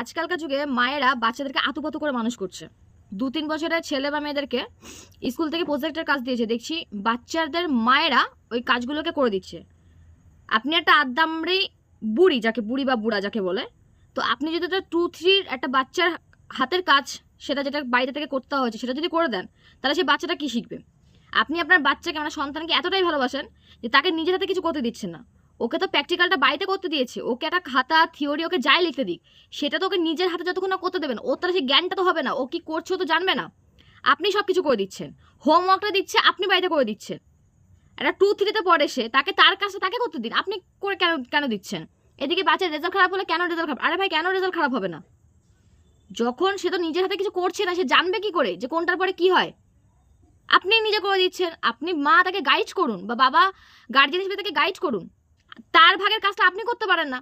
আজকালকার যুগে মায়েরা বাচ্চাদেরকে আতুপাতু করে মানুষ করছে। দু তিন বছরের ছেলে বা মেয়েদেরকে স্কুল থেকে প্রজেক্টের কাজ দিয়েছে। দেখছি বাচ্চাদের মায়েরা ওই কাজগুলোকে করে দিচ্ছে। আপনি একটা আদ্দামরি বুড়ি, যাকে বুড়ি বা বুড়া যাকে বলে, তো আপনি যদি একটা টু থ্রির একটা বাচ্চার হাতের কাজ সেটা যেটা বাড়িতে থেকে করতে হয়েছে, সেটা যদি করে দেন, তাহলে সেই বাচ্চাটা কী শিখবে? আপনি আপনার বাচ্চাকে মানে সন্তানকে এতটাই ভালোবাসেন যে তাকে নিজের হাতে কিছু করতে দিচ্ছেন না। ওকে তো প্র্যাকটিক্যালটা বাড়িতে করতে দিয়েছে। ওকে একটা খাতা থিওরি ওকে যাই লিখতে দিক, সেটা তো ওকে নিজের হাতে যতক্ষণ না করতে দেবেন। ওর তারা সেই জ্ঞানটা তো হবে না। ও কি করছে ও তো জানবে না। আপনি সব কিছু করে দিচ্ছেন। হোমওয়ার্কটা দিচ্ছে, আপনি বাড়িতে করে দিচ্ছেন। একটা টু থ্রিতে পড়ে সে, তাকে তার কাছে তাকে করতে দিন। আপনি করে কেন কেন দিচ্ছেন? এদিকে বাচ্চার রেজাল্ট খারাপ হলে কেন রেজাল্ট খারাপ? আরে ভাই, কেন রেজাল্ট খারাপ হবে না? যখন সে তো নিজের হাতে কিছু করছে না, সে জানবে কি করে? যে কোনটার পরে কি হয়? আপনি নিজে করে দিচ্ছেন। আপনি মা তাকে গাইড করুন বা বাবা গার্জেন হিসেবে তাকে গাইড করুন। তার ভাগের কাজটা আপনি করতে পারেন না।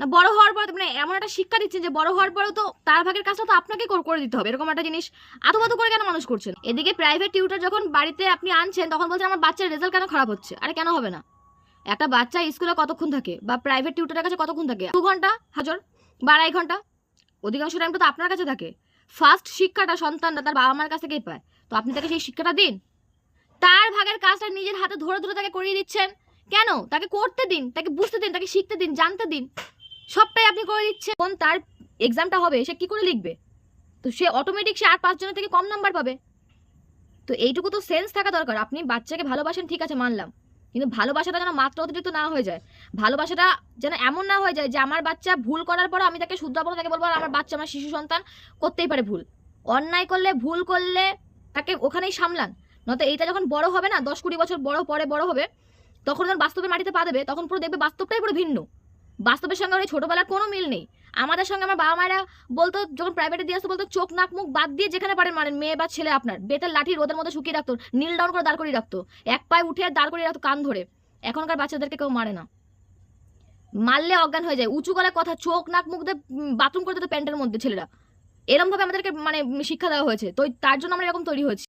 না, বড় হওয়ার পরে মানে এমন একটা শিক্ষা দিচ্ছেন যে বড় হওয়ার পরেও তো তার ভাগের কাজটা তো আপনাকে করে দিতে হবে। এরকম একটা জিনিস আতপাতু করে কেন মানুষ করছেন এদিকে প্রাইভেট টিউটার যখন বাড়িতে আপনি আনছেন, তখন বলছেন আমার বাচ্চার রেজাল্ট কেন খারাপ হচ্ছে? আরে কেন হবে না? একটা বাচ্চা স্কুলে কতক্ষণ থাকে বা প্রাইভেট টিউটারের কাছে কতক্ষণ থাকে? দু ঘণ্টা, হাজার, বা আড়াই ঘণ্টা? অধিকাংশ টাইমটা তো আপনার কাছে থাকে। ফার্স্ট শিক্ষাটা সন্তানরা তার বাবা মার কাছ থেকেই পায়। তো আপনি তাকে সেই শিক্ষাটা দিন। তার ভাগের কাজটা নিজের হাতে ধরে ধরে তাকে করিয়ে দিচ্ছেন। কেন? তাকে করতে দিন, তাকে বুঝতে দিন, তাকে শিখতে দিন, জানতে দিন। সবটাই আপনি করে দিচ্ছেন। কোন তার এক্সামটা হবে, সে কি করে লিখবে? তো সে অটোমেটিক সে আর পাঁচজনের থেকে কম নাম্বার পাবে। তো এইটুকু তো সেন্স থাকা দরকার। আপনি বাচ্চাকে ভালোবাসেন, ঠিক আছে, মানলাম। কিন্তু ভালোবাসাটা যেন মাত্রা অতিরিক্ত না হয়ে যায়। ভালোবাসাটা যেন এমন না হয়ে যায় যে, আমার বাচ্চা ভুল করার পর আমি তাকে শুদ্ধাবো তাকে বলব আমার বাচ্চা, আমার শিশু সন্তান করতেই পারে ভুল। অন্যায় করলে, ভুল করলে তাকে ওখানেই সামলান। নয়তো এইটা যখন বড় হবে না, দশ কুড়ি বছর বড়, পরে বড় হবে তখন যখন বাস্তবের মাটিতে পা দেবে, তখন পুরো দেখবে বাস্তবটাই পুরো ভিন্ন। বাস্তবের সঙ্গে ওই ছোটোবেলার কোনো মিল নেই। আমাদের সঙ্গে আমার বাবা মায়েরা বলতো, যখন প্রাইভেটে দিয়ে আসতো, বলতো, চোখ, নাক, মুখ বাদ দিয়ে যেখানে পারেন মানে মেয়ে বা ছেলে আপনার। বেতের লাঠি রোদের মধ্যে শুকিয়ে রাখতো, নীল ডাউন করে দাঁড় করিয়ে রাখতো। এক পায়ে উঠে দাঁড় করিয়ে রাখতো কান ধরে। এখনকার বাচ্চাদেরকে কেউ মারে না। মারলে অজ্ঞান হয়ে যায়। উঁচু গলায় কথা, চোখ, নাক, মুখ দিয়ে বাথরুম করে দিত প্যান্টের মধ্যে ছেলেরা। এরমভাবে আমাদেরকে মানে শিক্ষা দেওয়া হয়েছে। তো তার জন্য আমরা এরকম তৈরি হয়েছি।